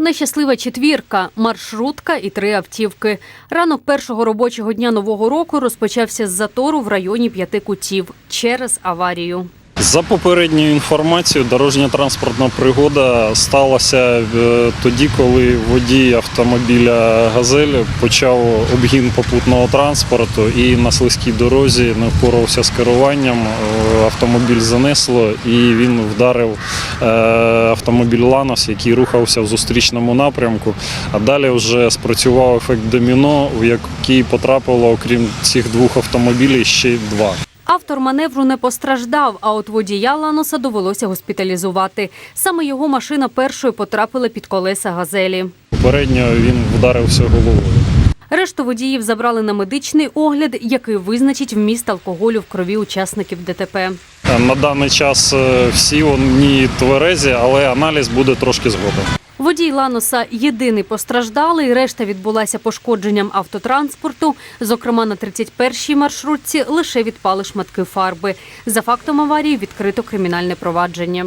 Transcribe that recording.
Нещаслива четвірка, маршрутка і три автівки. Ранок першого робочого дня нового року розпочався з затору в районі п'яти кутів через аварію. За попередньою інформацією, дорожньо-транспортна пригода сталася е, тоді, коли водій автомобіля Газель почав обгін попутного транспорту і на слизькій дорозі не впорався з керуванням. Е, Автомобіль занесло і він вдарив автомобіль Ланос, який рухався в зустрічному напрямку. А далі вже спрацював ефект доміно, в який потрапило, окрім цих двох автомобілів, ще й два. Автор маневру не постраждав, а от водія Ланоса довелося госпіталізувати. Саме його машина першою потрапила під колеса газелі. Попередньо він вдарився головою. Решту водіїв забрали на медичний огляд, який визначить вміст алкоголю в крові учасників ДТП. На даний час е, всі вони тверезі, але аналіз буде трошки згодом. Водій Ланоса єдиний постраждалий. Решта відбулася пошкодженням автотранспорту. Зокрема, на 31-й маршрутці лише відпали шматки фарби. За фактом аварії відкрито кримінальне провадження.